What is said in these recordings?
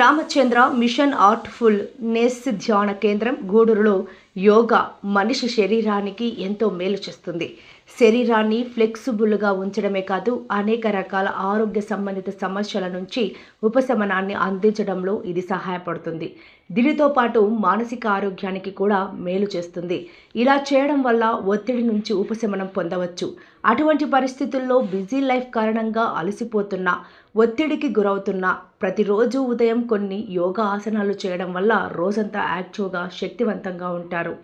Ramachandra machine artful నేస్సి ధ్యాన కేంద్రం గూడూరులో యోగా మనిషి శరీరానికి ఎంతో మేలు చేస్తుంది. శరీరాన్ని ఫ్లెక్సిబుల్గా ఉంచడమే కాదు అనేక రకాల ఆరోగ్య సంబంధిత సమస్యల నుంచి ఉపశమనాన్ని అందించడంలో ఇది సహాయపడుతుంది. దీనితో పాటు మానసిక ఆరోగ్యానికి కూడా మేలు చేస్తుంది. ఇలా చేయడం వల్ల ఒత్తిడి నుంచి ఉపశమనం పొందవచ్చు. అటువంటి పరిస్థితుల్లో బిజీ లైఫ్ కారణంగా అలసిపోతున్న ఒత్తిడికి గురవుతున్న ప్రతిరోజు ఉదయం కొన్ని యోగా ఆసనాలు చేయడం వల్ల రోజంతా యాక్టివ్గా శక్తివంతంగా ఉంటారు.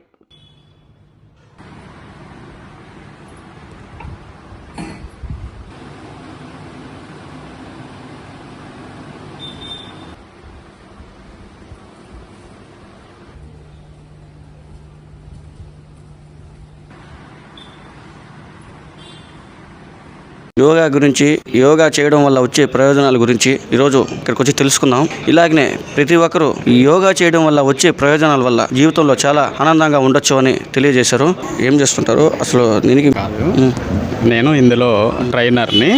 యోగా గురించి యోగా చేయడం వల్ల వచ్చే ప్రయోజనాల గురించి ఈరోజు ఇక్కడికి వచ్చి తెలుసుకుందాం. ఇలాగనే ప్రతి ఒక్కరూ యోగా చేయడం వల్ల వచ్చే ప్రయోజనాల వల్ల జీవితంలో చాలా ఆనందంగా ఉండొచ్చు అని తెలియజేశారు. ఏం చేస్తుంటారు? అసలు దీనికి నేను ఇందులో ట్రైనర్ని.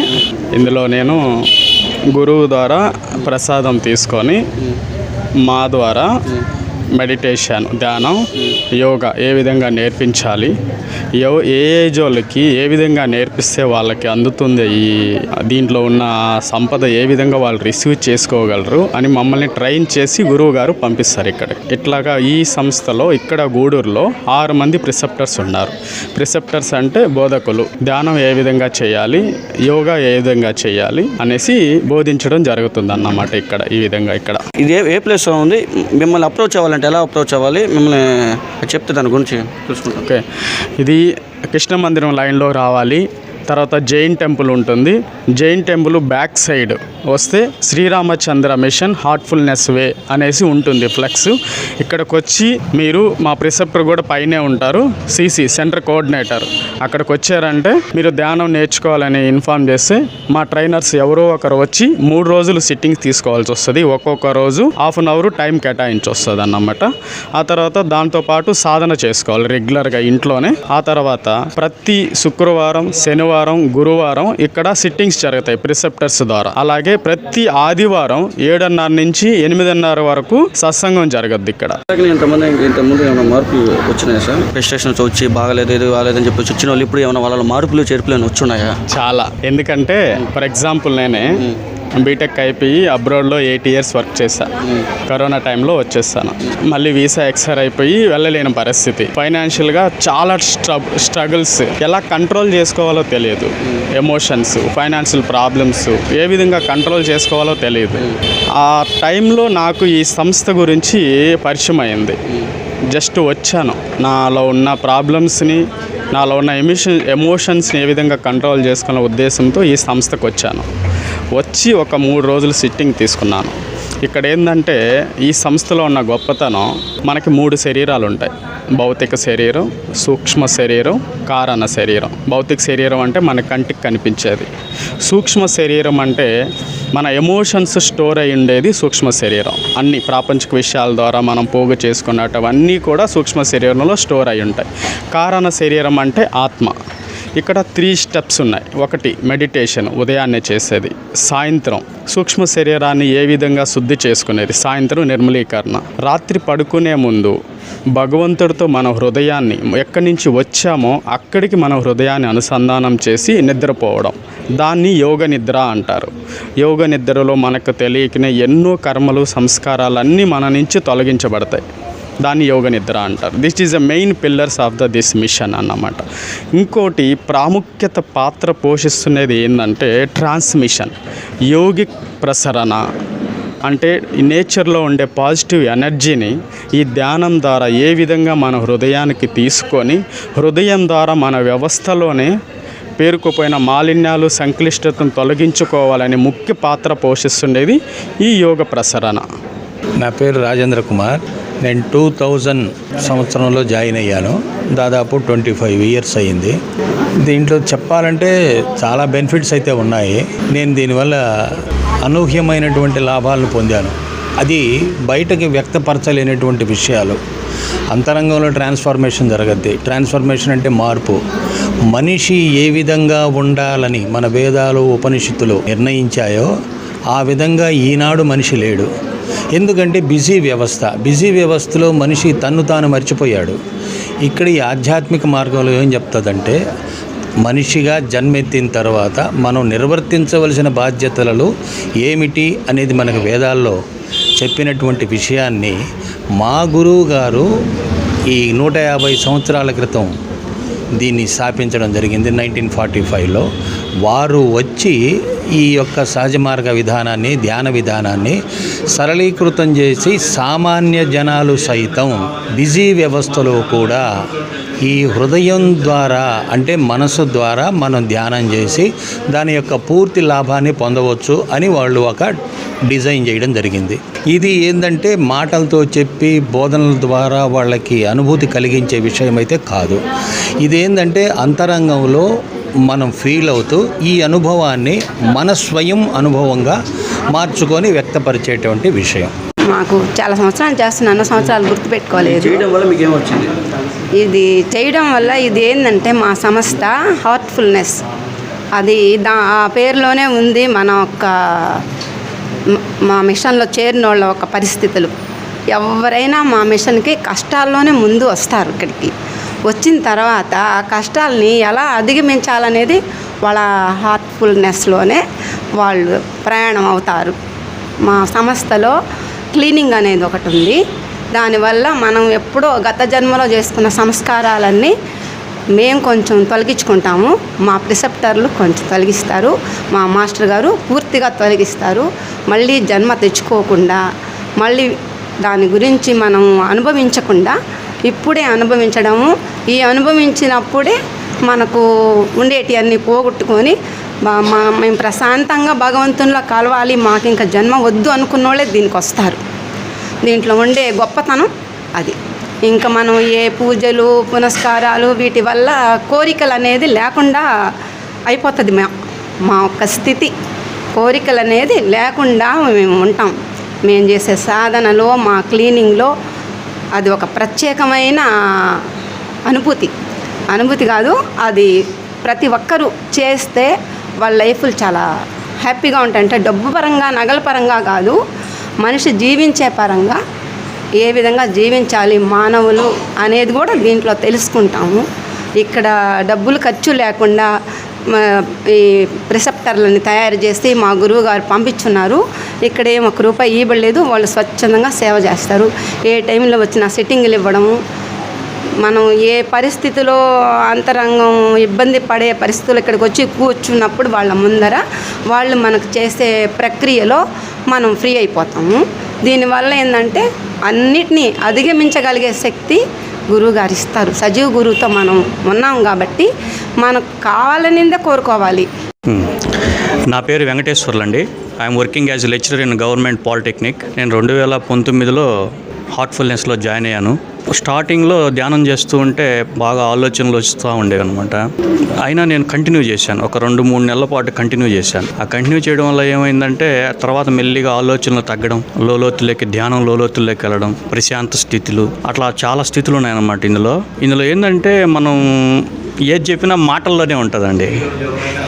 ఇందులో నేను గురువు ద్వారా ప్రసాదం తీసుకొని మా ద్వారా మెడిటేషన్ ధ్యానం యోగా ఏ విధంగా నేర్పించాలి యో ఏ ఏజ్ వాళ్ళకి ఏ విధంగా నేర్పిస్తే వాళ్ళకి అందుతుంది ఈ దీంట్లో ఉన్న సంపద ఏ విధంగా వాళ్ళు రిసీవ్ చేసుకోగలరు అని మమ్మల్ని ట్రైన్ చేసి గురువు గారు పంపిస్తారు ఇక్కడ. ఇట్లాగా ఈ సంస్థలో ఇక్కడ గూడూరులో ఆరు మంది ప్రిసెప్టర్స్ ఉన్నారు. ప్రిసెప్టర్స్ అంటే బోధకులు. ధ్యానం ఏ విధంగా చేయాలి యోగా ఏ విధంగా చేయాలి అనేసి బోధించడం జరుగుతుంది అన్నమాట ఇక్కడ ఈ విధంగా ఇక్కడ. ఇది ఏ ఏ ప్లేస్లో ఉంది? మిమ్మల్ని అప్రోచ్ అంటే ఎలా అప్రోచ్ అవ్వాలి? మిమ్మల్ని చెప్తే దాని గురించి తెలుసుకుంటాం ఓకే. ఇది కృష్ణ మందిరం లైన్లో రావాలి. తర్వాత జైన్ టెంపుల్ ఉంటుంది. Jain temple back side. వస్తే శ్రీరామచంద్ర మిషన్ హార్ట్ఫుల్నెస్ వే అనేసి ఉంటుంది ఫ్లెక్స్. ఇక్కడికి వచ్చి మీరు మా ప్రిసెప్టర్ కూడా పైనే ఉంటారు. CC centre coordinator. అక్కడికి వచ్చారంటే మీరు ధ్యానం నేర్చుకోవాలని ఇన్ఫామ్ చేస్తే మా ట్రైనర్స్ ఎవరో ఒకరు వచ్చి మూడు రోజులు సిట్టింగ్స్ తీసుకోవాల్సి వస్తుంది. ఒక్కొక్క రోజు హాఫ్ అన్ అవర్ టైం కేటాయించి వస్తుంది అన్నమాట ఆ తర్వాత దాంతోపాటు సాధన చేసుకోవాలి రెగ్యులర్గా ఇంట్లోనే. ఆ తర్వాత ప్రతి శుక్రవారం శనివారం గురువారం ఇక్కడ సిట్టింగ్స్ జరుగుతాయి ప్రిసెప్టర్స్ ద్వారా. అలాగే ప్రతి ఆదివారం ఏడున్నర నుంచి ఎనిమిదిన్నర వరకు సత్సంగం జరగద్ది ఇక్కడ. ఇంతమంది ఇంతకుముందు ఏమైనా మార్పులు వచ్చినాయా సార్? ప్రెస్టేషన్స్ వచ్చి బాగలేదు ఇది బాగలేదని చెప్పేసి వచ్చిన వాళ్ళు ఇప్పుడు ఏమైనా వాళ్ళ మార్పులు చేర్పులు వచ్చున్నాయా? చాలా. ఎందుకంటే ఫర్ ఎగ్జాంపుల్ నేనే బీటెక్ అయిపోయి అబ్రాడ్లో ఎయిట్ ఇయర్స్ వర్క్ చేశా. కరోనా టైంలో వచ్చేసాను మళ్ళీ వీసా ఎక్స్పైర్ అయిపోయి వెళ్ళలేని పరిస్థితి. ఫైనాన్షియల్గా చాలా స్ట్రగుల్స్. ఎలా కంట్రోల్ చేసుకోవాలో తెలియదు. ఎమోషన్స్ ఫైనాన్షియల్ ప్రాబ్లమ్స్ ఏ విధంగా కంట్రోల్ చేసుకోవాలో తెలియదు. ఆ టైంలో నాకు ఈ సంస్థ గురించి పరిచయం అయింది. జస్ట్ వచ్చాను. నాలో ఉన్న ప్రాబ్లమ్స్ని నాలో ఉన్న ఎమిషన్ ఎమోషన్స్ని ఏ విధంగా కంట్రోల్ చేసుకునే ఉద్దేశంతో ఈ సంస్థకు వచ్చాను. వచ్చి ఒక మూడు రోజులు సిట్టింగ్ తీసుకున్నాను. ఇక్కడ ఏంటంటే ఈ సంస్థలో ఉన్న గొప్పతనం మనకి మూడు శరీరాలు ఉంటాయి. భౌతిక శరీరం సూక్ష్మ శరీరం కారణ శరీరం. భౌతిక శరీరం అంటే మన కంటికి కనిపించేది. సూక్ష్మ శరీరం అంటే మన ఎమోషన్స్ స్టోర్ అయి ఉండేది సూక్ష్మ శరీరం. అన్ని ప్రాపంచిక విషయాల ద్వారా మనం పోగు చేసుకున్నటవన్నీ కూడా సూక్ష్మ శరీరంలో స్టోర్ అయి ఉంటాయి. కారణ శరీరం అంటే ఆత్మ. ఇక్కడ త్రీ స్టెప్స్ ఉన్నాయి. ఒకటి మెడిటేషన్ ఉదయాన్నే చేసేది. సాయంత్రం సూక్ష్మ శరీరాన్ని ఏ విధంగా శుద్ధి చేసుకునేది? సాయంత్రం నిర్మలీకరణ. రాత్రి పడుకునే ముందు భగవంతుడితో మన హృదయాన్ని ఎక్కడి నుంచి వచ్చామో అక్కడికి మన హృదయాన్ని అనుసంధానం చేసి నిద్రపోవడం. దాన్ని యోగ నిద్ర అంటారు. యోగ నిద్రలో మనకు తెలియకనే ఎన్నో కర్మలు సంస్కారాలన్నీ మన నుంచి తొలగించబడతాయి. దాన్ని యోగ నిద్ర అంటారు. This is the main pillars of the this mission అన్నమాట. ఇంకోటి ప్రాముఖ్యత పాత్ర పోషిస్తున్నది ఏంటంటే ట్రాన్స్మిషన్ యోగిక్ ప్రసరణ. అంటే నేచర్లో ఉండే పాజిటివ్ ఎనర్జీని ఈ ధ్యానం ద్వారా ఏ విధంగా మన హృదయానికి తీసుకొని హృదయం ద్వారా మన వ్యవస్థలోనే పేరుకుపోయిన మాలిన్యాలు సంక్లిష్టతను తొలగించుకోవాలని ముఖ్య పాత్ర పోషిస్తుండేది ఈ యోగ ప్రసరణ. నా పేరు రాజేంద్ర కుమార్. నేను టూ థౌజండ్ సంవత్సరంలో జాయిన్ అయ్యాను. దాదాపు ట్వంటీ ఫైవ్ ఇయర్స్ అయ్యింది. దీంట్లో చెప్పాలంటే చాలా బెనిఫిట్స్ అయితే ఉన్నాయి. నేను దీనివల్ల అనూహ్యమైనటువంటి లాభాలను పొందాను. అది బయటకి వ్యక్తపరచలేనటువంటి విషయాలు. అంతరంగంలో ట్రాన్స్ఫర్మేషన్ జరగద్ది. ట్రాన్స్ఫర్మేషన్ అంటే మార్పు. మనిషి ఏ విధంగా ఉండాలని మన వేదాలు ఉపనిషత్తులు నిర్ణయించాయో ఆ విధంగా ఈనాడు మనిషి లేడు. ఎందుకంటే బిజీ వ్యవస్థ. బిజీ వ్యవస్థలో మనిషి తన్ను తాను మర్చిపోయాడు. ఇక్కడ ఈ ఆధ్యాత్మిక మార్గంలో ఏం చెప్తుందంటే మనిషిగా జన్మెత్తిన తర్వాత మనం నిర్వర్తించవలసిన బాధ్యతలలో ఏమిటి అనేది మనకు వేదాల్లో చెప్పినటువంటి విషయాన్ని మా గురువు గారు ఈ నూట యాభై సంవత్సరాల క్రితం దీన్ని స్థాపించడం జరిగింది నైన్టీన్ ఫార్టీ ఫైవ్లో. వారు వచ్చి ఈ యొక్క సహజ మార్గ విధానాన్ని ధ్యాన విధానాన్ని సరళీకృతం చేసి సామాన్య జనాలు సైతం బిజీ వ్యవస్థలో కూడా ఈ హృదయం ద్వారా అంటే మనసు ద్వారా మనం ధ్యానం చేసి దాని యొక్క పూర్తి లాభాన్ని పొందవచ్చు అని వాళ్ళు ఒక డిజైన్ చేయడం జరిగింది. ఇది ఏంటంటే మాటలతో చెప్పి బోధనల ద్వారా వాళ్ళకి అనుభూతి కలిగించే విషయం అయితే కాదు. ఇదేంటంటే అంతరంగంలో మనం ఫీల్ అవుతూ ఈ అనుభవాన్ని మన స్వయం అనుభవంగా మార్చుకొని వ్యక్తపరిచేటువంటి విషయం. మాకు చాలా సంవత్సరాలు చేస్తున్నాను. అన్న సంవత్సరాలు గుర్తుపెట్టుకోలేదు. చేయడం వల్ల మీకు ఏమొచ్చింది ఇది చేయడం వల్ల ఇది ఏంటంటే మా సంస్థ హార్ట్ఫుల్నెస్ అది దా ఆ పేరులోనే ఉంది మన యొక్క మ- మా మిషన్లో చేరిన వాళ్ళ ఒక పరిస్థితులు. ఎవరైనా మా మిషన్కి కష్టాల్లోనే ముందు వస్తారు ఇక్కడికి. వచ్చిన తర్వాత ఆ కష్టాలని ఎలా అధిగమించాలనేది వాళ్ళ హార్ట్ఫుల్నెస్లోనే వాళ్ళు ప్రయాణం అవుతారు. మా సంస్థలో క్లీనింగ్ అనేది ఒకటి ఉంది. దానివల్ల మనం ఎప్పుడో గత జన్మలో చేసుకున్న సంస్కారాలన్నీ మేము కొంచెం తొలగించుకుంటాము. మా ప్రిసెప్టర్లు కొంచెం తొలగిస్తారు. మా మాస్టర్ గారు పూర్తిగా తొలగిస్తారు. మళ్ళీ జన్మ తెచ్చుకోకుండా మళ్ళీ దాని గురించి మనం అనుభవించకుండా ఇప్పుడే అనుభవించడము. ఈ అనుభవించినప్పుడే మనకు ఉండేటి అన్నీ పోగొట్టుకొని మా- మేము ప్రశాంతంగా భగవంతునిలో కలవాలి. మాకు ఇంకా జన్మ వద్దు అనుకున్న వాళ్ళే దీనికి వస్తారు దీంట్లో ఉండే గొప్పతనం అది. ఇంకా మనం ఏ పూజలు పునస్కారాలు వీటి వల్ల కోరికలు అనేది లేకుండా అయిపోతుంది మా మా యొక్క స్థితి. కోరికలు అనేది లేకుండా మేము ఉంటాం. మేము చేసే సాధనలో మా క్లీనింగ్లో అది ఒక ప్రత్యేకమైన అనుభూతి. అనుభూతి కాదు అది ప్రతి ఒక్కరూ చేస్తే వాళ్ళ లైఫ్లు చాలా హ్యాపీగా ఉంటాయి. అంటే డబ్బు పరంగా నగల పరంగా కాదు మనిషి జీవించే పరంగా ఏ విధంగా జీవించాలి మానవులు అనేది కూడా దీంట్లో తెలుసుకుంటాము. ఇక్కడ డబ్బులు ఖర్చు లేకుండా ఈ ప్రిసెప్టర్లని తయారు చేసి మా గురువు గారు పంపించున్నారు. ఇక్కడ ఏం ఒక రూపాయి ఇవ్వలేదు. వాళ్ళు స్వచ్ఛందంగా సేవ చేస్తారు. ఏ టైంలో వచ్చిన సిట్టింగ్లు ఇవ్వడము మనం ఏ పరిస్థితిలో అంతరంగం ఇబ్బంది పడే పరిస్థితులు ఇక్కడికి వచ్చి కూర్చున్నప్పుడు వాళ్ళ ముందర వాళ్ళు మనకు చేసే ప్రక్రియలో మనం ఫ్రీ అయిపోతాము. దీనివల్ల ఏంటంటే అన్నిటినీ అధిగమించగలిగే శక్తి గురువు గారు ఇస్తారు సజీవ గురువుతో మనం ఉన్నాం కాబట్టి మనకు కావాలనిందే కోరుకోవాలి. నా పేరు వెంకటేశ్వర్లండి. I'm working as lecturer in government polytechnic. నేను రెండు వేల పంతొమ్మిదిలో హార్ట్ఫుల్నెస్లో జాయిన్ అయ్యాను. స్టార్టింగ్లో ధ్యానం చేస్తూ ఉంటే బాగా ఆలోచనలు వస్తూ ఉండేవి అనమాట అయినా నేను కంటిన్యూ చేశాను. ఒక రెండు మూడు నెలల పాటు కంటిన్యూ చేశాను. ఆ కంటిన్యూ చేయడం వల్ల ఏమైందంటే తర్వాత మెల్లిగా ఆలోచనలు తగ్గడం లోలోతులకి ధ్యానం లోతుల్లోకి వెళ్ళడం ప్రశాంత స్థితులు అట్లా చాలా స్థితులు ఉన్నాయన్నమాట ఇందులో. ఇందులో ఏంటంటే మనం ఏది చెప్పినా మాటల్లోనే ఉంటుందండి.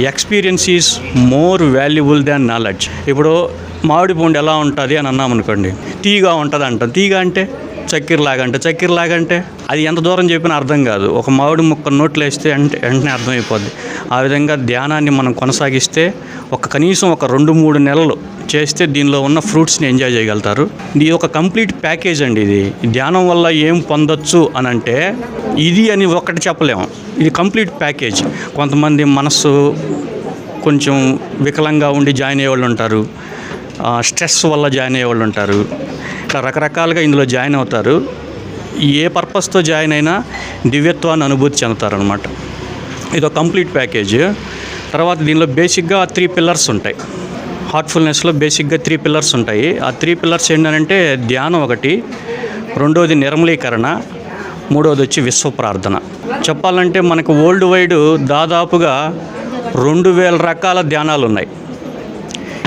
Experience is more valuable than knowledge ఇప్పుడు మామిడి పండు ఎలా ఉంటుంది అని అన్నాం అనుకోండి. తీగా ఉంటుంది అంటాం. తీగా అంటే చక్కెరలాగా అంటే చక్కెరలాగా అంటే అది ఎంత దూరం చెప్పినా అర్థం కాదు. ఒక మామిడి ముక్క నోట్లో వేస్తే అంటే వెంటనే అర్థమైపోద్ది. ఆ విధంగా ధ్యానాన్ని మనం కొనసాగిస్తే ఒక కనీసం ఒక రెండు మూడు నెలలు చేస్తే దీనిలో ఉన్న ఫ్రూట్స్ని ఎంజాయ్ చేయగలుగుతారు. ఇది ఒక కంప్లీట్ ప్యాకేజ్ అండి ఇది. ధ్యానం వల్ల ఏం పొందొచ్చు అని అంటే ఇది అని ఒకటి చెప్పలేము ఇది కంప్లీట్ ప్యాకేజ్. కొంతమంది మనస్సు కొంచెం వికలంగా ఉండి జాయిన్ అయ్యే వాళ్ళు ఉంటారు. స్ట్రెస్ వల్ల జాయిన్ అయ్యేవాళ్ళు ఉంటారు. ఇట్లా రకరకాలుగా ఇందులో జాయిన్ అవుతారు. ఏ పర్పస్తో జాయిన్ అయినా దివ్యత్వాన్ని అనుభూతి చెందుతారనమాట ఇది ఒక కంప్లీట్ ప్యాకేజ్. తర్వాత దీనిలో బేసిక్గా త్రీ పిల్లర్స్ ఉంటాయి. హార్ట్ఫుల్నెస్లో బేసిక్గా త్రీ పిల్లర్స్ ఉంటాయి. ఆ త్రీ పిల్లర్స్ ఏంటంటే ధ్యానం ఒకటి రెండోది నిర్మలీకరణ మూడోది వచ్చి విశ్వ ప్రార్థన. చెప్పాలంటే మనకు వరల్డ్ వైడ్ దాదాపుగా రెండు వేల రకాల ధ్యానాలు ఉన్నాయి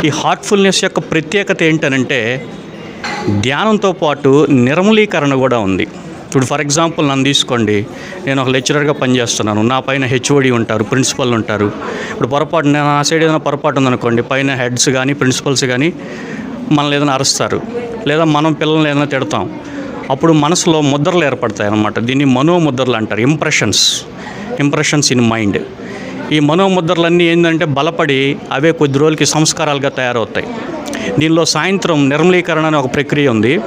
ఈ హార్ట్ఫుల్నెస్ యొక్క ప్రత్యేకత ఏంటనంటే ధ్యానంతో పాటు నిర్మలీకరణ కూడా ఉంది. ఇప్పుడు ఫర్ ఎగ్జాంపుల్ నన్ను తీసుకోండి నేను ఒక లెక్చరర్గా పనిచేస్తున్నాను నా పైన హెచ్ఓడి ఉంటారు ప్రిన్సిపల్ ఉంటారు. ఇప్పుడు పొరపాటు నా సైడ్ ఏదైనా పొరపాటు ఉందనుకోండి పైన హెడ్స్ కానీ ప్రిన్సిపల్స్ కానీ మనల్ని ఏదైనా అరుస్తారు లేదా మనం పిల్లల్ని ఏదైనా తిడతాం. అప్పుడు మనసులో ముద్రలు ఏర్పడతాయి అన్నమాట దీన్ని మనోముద్రలు అంటారు ఇంప్రెషన్స్ ఇంప్రెషన్స్ ఇన్ మైండ్ ఈ మనోముద్రలన్నీ ఏంటంటే బలపడి అవే కొద్ది రోజులకి సంస్కారాలుగా తయారవుతాయి. దీనిలో సాయంత్రం నిర్మలీకరణ అనే ఒక ప్రక్రియ ఉంది.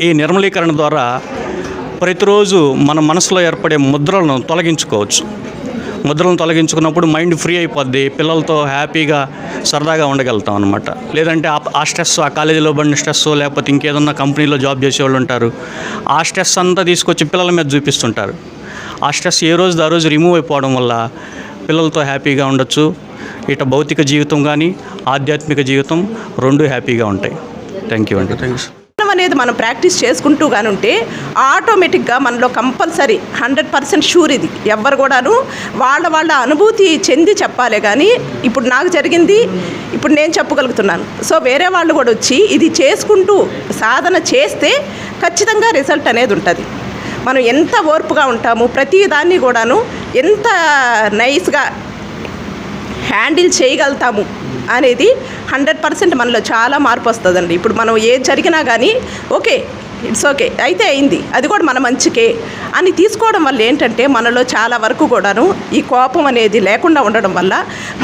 ఈ నిర్మలీకరణ ద్వారా ప్రతిరోజు మన మనసులో ఏర్పడే ముద్రలను తొలగించుకోవచ్చు. ముద్రలను తొలగించుకున్నప్పుడు మైండ్ ఫ్రీ అయిపోద్ది. పిల్లలతో హ్యాపీగా సరదాగా ఉండగలుగుతాం అనమాట లేదంటే ఆ- ఆ స్ట్రెస్ ఆ కాలేజీలో పడిన స్ట్రెస్ లేకపోతే ఇంకేదన్నా కంపెనీలో జాబ్ చేసేవాళ్ళు ఉంటారు. ఆ స్ట్రెస్ అంతా తీసుకొచ్చి పిల్లల మీద చూపిస్తుంటారు. ఆ స్ట్రెస్ ఏ రోజు ఆ రోజు రిమూవ్ అయిపోవడం వల్ల పిల్లలతో హ్యాపీగా ఉండొచ్చు. ఇట భౌతిక జీవితం కానీ ఆధ్యాత్మిక జీవితం రెండు హ్యాపీగా ఉంటాయి. థ్యాంక్ యూ అండి థ్యాంక్స్ అనేది మనం ప్రాక్టీస్ చేసుకుంటూ ఉంటే ఆటోమేటిక్గా మనలో కంపల్సరీ హండ్రెడ్ పర్సెంట్ షూర్ ఇది. ఎవ్వరు కూడాను వాళ్ళ వాళ్ళ అనుభూతి చెంది చెప్పాలే కానీ ఇప్పుడు నాకు జరిగింది ఇప్పుడు నేను చెప్పగలుగుతున్నాను. సో వేరే వాళ్ళు కూడా వచ్చి ఇది చేసుకుంటూ సాధన చేస్తే ఖచ్చితంగా రిజల్ట్ అనేది ఉంటుంది. మనం ఎంత ఓర్పుగా ఉంటాము ప్రతి దాన్ని కూడాను ఎంత నైస్గా హ్యాండిల్ చేయగలుగుతాము అనేది హండ్రెడ్ పర్సెంట్ మనలో చాలా మార్పు వస్తుందండి. ఇప్పుడు మనం ఏది జరిగినా కానీ ఓకే ఇట్స్ ఓకే అయితే అయింది అది కూడా మన మంచికే అని తీసుకోవడం వల్ల ఏంటంటే మనలో చాలా వరకు కూడాను ఈ కోపం అనేది లేకుండా ఉండడం వల్ల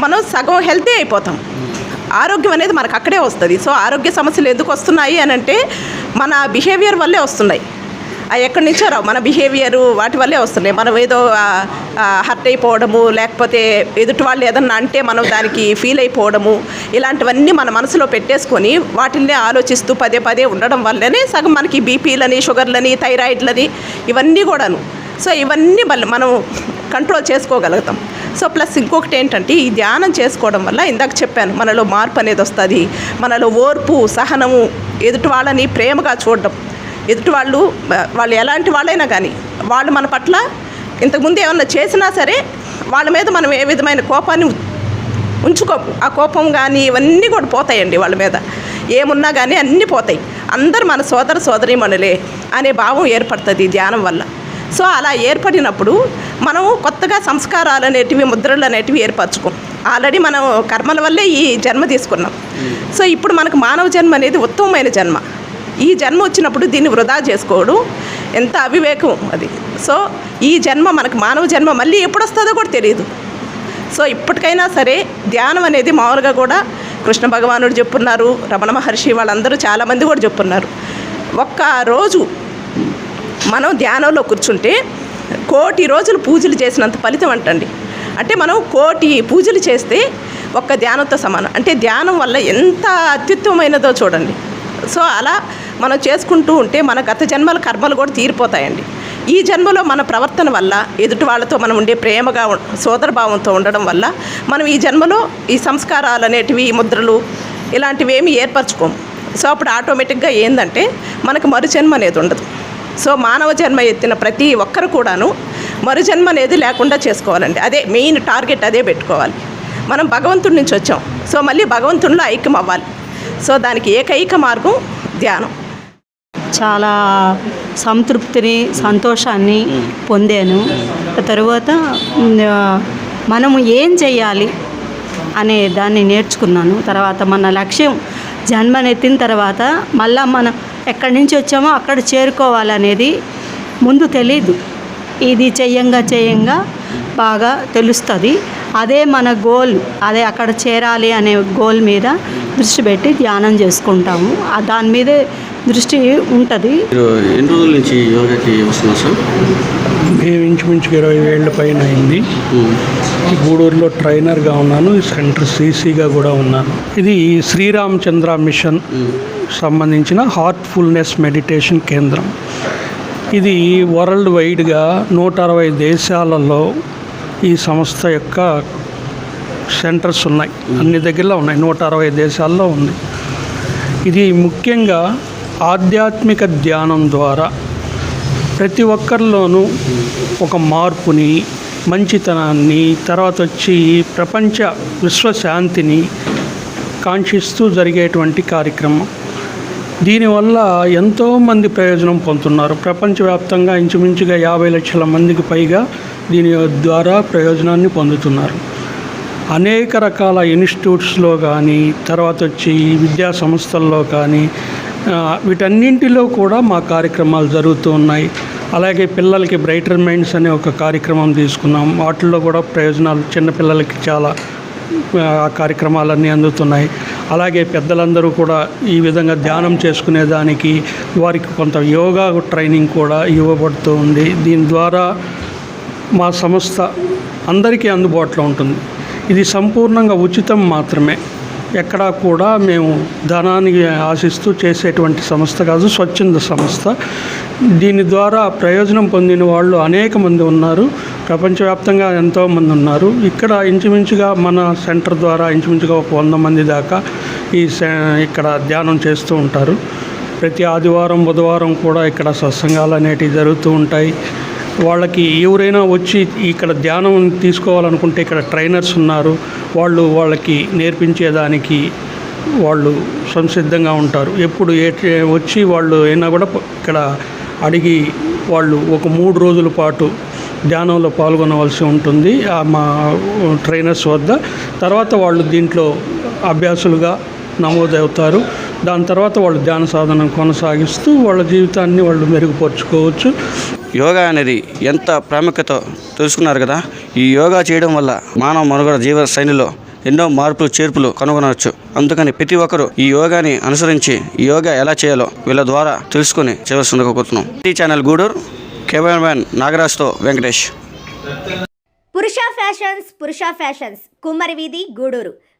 మనం సగం హెల్తీ అయిపోతాం. ఆరోగ్యం అనేది మనకు అక్కడే వస్తుంది. సో ఆరోగ్య సమస్యలు ఎందుకు వస్తున్నాయి అని అంటే మన బిహేవియర్ వల్లే వస్తున్నాయి. ఎక్కడి నుంచో రావు. మన బిహేవియర్ వాటి వల్లే వస్తున్నాయి. మనం ఏదో హర్ట్ అయిపోవడము లేకపోతే ఎదుటి వాళ్ళు ఏదన్నా అంటే మనం దానికి ఫీల్ అయిపోవడము ఇలాంటివన్నీ మన మనసులో పెట్టేసుకొని వాటిల్ని ఆలోచిస్తూ పదే పదే ఉండడం వల్లనే సగం మనకి బీపీలని షుగర్లని థైరాయిడ్లని ఇవన్నీ కూడాను. సో ఇవన్నీ మళ్ళీ మనం కంట్రోల్ చేసుకోగలుగుతాం. సో ప్లస్ ఇంకొకటి ఏంటంటే ఈ ధ్యానం చేసుకోవడం వల్ల ఇందాక చెప్పాను మనలో మార్పు అనేది వస్తుంది. మనలో ఓర్పు సహనము ఎదుటి వాళ్ళని ప్రేమగా చూడడం. ఎదుటి వాళ్ళు వాళ్ళు ఎలాంటి వాళ్ళైనా కానీ వాళ్ళు మన పట్ల ఇంతకుముందు ఏమన్నా చేసినా సరే వాళ్ళ మీద మనం ఏ విధమైన కోపాన్ని ఉ- ఉంచుకోము ఆ కోపం కానీ ఇవన్నీ కూడా పోతాయండి వాళ్ళ మీద. ఏమున్నా కానీ అన్నీ పోతాయి. అందరు మన సోదర సోదరీమణులే అనే భావం ఏర్పడుతుంది ధ్యానం వల్ల. సో అలా ఏర్పడినప్పుడు మనం కొత్తగా సంస్కారాలు అనేటివి ముద్రలు అనేటివి ఏర్పరచుకోం. ఆల్రెడీ మనం కర్మల వల్లే ఈ జన్మ తీసుకున్నాం. సో ఇప్పుడు మనకు మానవ జన్మ అనేది ఉత్తమమైన జన్మ. ఈ జన్మ వచ్చినప్పుడు దీన్ని వృధా చేసుకోవడం ఎంత అవివేకం అది. సో ఈ జన్మ మనకు మానవ జన్మ మళ్ళీ ఎప్పుడు వస్తుందో కూడా తెలియదు సో ఇప్పటికైనా సరే ధ్యానం అనేది మామూలుగా కూడా కృష్ణ భగవానుడు చెప్పున్నారు రమణ మహర్షి వాళ్ళందరూ చాలామంది కూడా చెప్పున్నారు. ఒక్క రోజు మనం ధ్యానంలో కూర్చుంటే కోటి రోజులు పూజలు చేసినంత ఫలితం అంటండి. అంటే మనం కోటి పూజలు చేస్తే ఒక్క ధ్యానంతో సమానం. అంటే ధ్యానం వల్ల ఎంత అత్యుత్తమైనదో చూడండి. సో అలా మనం చేసుకుంటూ ఉంటే మన గత జన్మల కర్మలు కూడా తీరిపోతాయండి. ఈ జన్మలో మన ప్రవర్తన వల్ల ఎదుటి వాళ్ళతో మనం ఉండే ప్రేమగా సోదరభావంతో ఉండడం వల్ల మనం ఈ జన్మలో ఈ సంస్కారాలు అనేటివి ఈ ముద్రలు ఇలాంటివి ఏమి ఏర్పరచుకోము. సో అప్పుడు ఆటోమేటిక్గా ఏంటంటే మనకు మరు జన్మ అనేది ఉండదు. సో మానవ జన్మ ఎత్తిన ప్రతి ఒక్కరు కూడాను మరు జన్మ అనేది లేకుండా చేసుకోవాలండి. అదే మెయిన్ టార్గెట్ అదే పెట్టుకోవాలి. మనం భగవంతుడి నుంచి వచ్చాం. సో మళ్ళీ భగవంతుడిలో ఐక్యం అవ్వాలి సో దానికి ఏకైక మార్గం ధ్యానం. చాలా సంతృప్తిని సంతోషాన్ని పొందాను. తరువాత మనము ఏం చేయాలి అనే దాన్ని నేర్చుకున్నాను. తర్వాత మన లక్ష్యం జన్మనెత్తిన తర్వాత మళ్ళా మనం ఎక్కడి నుంచి వచ్చామో అక్కడ చేరుకోవాలనేది ముందు తెలీదు. ఇది చెయ్యంగా చేయంగా బాగా తెలుస్తుంది. అదే మన గోల్ అదే అక్కడ చేరాలి అనే గోల్ మీద దృష్టి పెట్టి ధ్యానం చేసుకుంటాము. దాని మీదే దృష్టి ఉంటుంది. ఎన్ని రోజుల నుంచి యోగాకి వస్తున్నారు సార్? మేము ఇంచుమించుగా ఇరవై ఏళ్ళ పైన అయింది. ఈ గూడూరులో ట్రైనర్గా ఉన్నాను ఈ సెంటర్ సీసీగా కూడా ఉన్నాను. ఇది శ్రీరామచంద్ర మిషన్ సంబంధించిన హార్ట్ఫుల్నెస్ మెడిటేషన్ కేంద్రం. ఇది వరల్డ్ వైడ్గా నూట అరవై దేశాలలో ఈ సంస్థ యొక్క సెంటర్స్ ఉన్నాయి. అన్ని దగ్గరలో ఉన్నాయి. నూట అరవై దేశాల్లో ఉంది. ఇది ముఖ్యంగా ఆధ్యాత్మిక ధ్యానం ద్వారా ప్రతి ఒక్కరిలోనూ ఒక మార్పుని మంచితనాన్ని తర్వాత వచ్చి ప్రపంచ విశ్వశాంతిని కాంక్షిస్తూ జరిగేటువంటి కార్యక్రమం. దీనివల్ల ఎంతోమంది ప్రయోజనం పొందుతున్నారు. ప్రపంచవ్యాప్తంగా ఇంచుమించుగా యాభై లక్షల మందికి పైగా దీని ద్వారా ప్రయోజనాన్ని పొందుతున్నారు. అనేక రకాల ఇన్స్టిట్యూట్స్లో కానీ తర్వాత వచ్చి విద్యా సంస్థల్లో కానీ వీటన్నింటిలో కూడా మా కార్యక్రమాలు జరుగుతూ ఉన్నాయి. అలాగే పిల్లలకి బ్రైటర్ మైండ్స్ అనే ఒక కార్యక్రమం తీసుకున్నాం. వాటిల్లో కూడా ప్రయోజనాలు చిన్నపిల్లలకి చాలా ఆ కార్యక్రమాలన్నీ అందుతున్నాయి. అలాగే పెద్దలందరూ కూడా ఈ విధంగా ధ్యానం చేసుకునేదానికి వారికి కొంత యోగా ట్రైనింగ్ కూడా ఇవ్వబడుతూ ఉంది. దీని ద్వారా మా సంస్థ అందరికీ అందుబాటులో ఉంటుంది. ఇది సంపూర్ణంగా ఉచితం మాత్రమే. ఎక్కడా కూడా మేము ధనాన్ని ఆశిస్తూ చేసేటువంటి సంస్థ కాదు స్వచ్ఛంద సంస్థ. దీని ద్వారా ప్రయోజనం పొందిన వాళ్ళు అనేక మంది ఉన్నారు. ప్రపంచవ్యాప్తంగా ఎంతోమంది ఉన్నారు. ఇక్కడ ఇంచుమించుగా మన సెంటర్ ద్వారా ఇంచుమించుగా ఒక వంద మంది దాకా ఈ ఇక్కడ ధ్యానం చేస్తూ ఉంటారు. ప్రతి ఆదివారం బుధవారం కూడా ఇక్కడ సత్సంగాలు అనేటివి జరుగుతూ ఉంటాయి. వాళ్ళకి ఎవరైనా వచ్చి ఇక్కడ ధ్యానం తీసుకోవాలనుకుంటే ఇక్కడ ట్రైనర్స్ ఉన్నారు. వాళ్ళు వాళ్ళకి నేర్పించేదానికి వాళ్ళు సంసిద్ధంగా ఉంటారు. ఎప్పుడు ఏ వచ్చి వాళ్ళు అయినా కూడా ఇక్కడ అడిగి వాళ్ళు ఒక మూడు రోజుల పాటు ధ్యానంలో పాల్గొనవలసి ఉంటుంది. ఆ మా ట్రైనర్స్ వద్ద. తర్వాత వాళ్ళు దీంట్లో అభ్యాసులుగా నమోదవుతారు. దాని తర్వాత వాళ్ళు ధ్యాన సాధన కొనసాగిస్తూ వాళ్ళ జీవితాన్ని వాళ్ళు మెరుగుపరుచుకోవచ్చు. యోగా అనేది ఎంత ప్రాముఖ్యత తెలుసుకున్నారు కదా? ఈ యోగా చేయడం వల్ల మానవ మనుగడ జీవన శైలిలో ఎన్నో మార్పులు చేర్పులు కనుగొనవచ్చు. అందుకని ప్రతి ఒక్కరూ ఈ యోగాని అనుసరించి ఈ యోగా ఎలా చేయాలో వీళ్ళ ద్వారా తెలుసుకొని చేయవలసిందిగా కోరుతున్నాం. టీ ఛానల్ గూడూరు కెమెరామ్యాన్ నాగరాజ్తో వెంకటేష్. పురుష ఫ్యాషన్స్ పురుష ఫ్యాషన్స్ కుమ్మరి వీధి గూడూరు.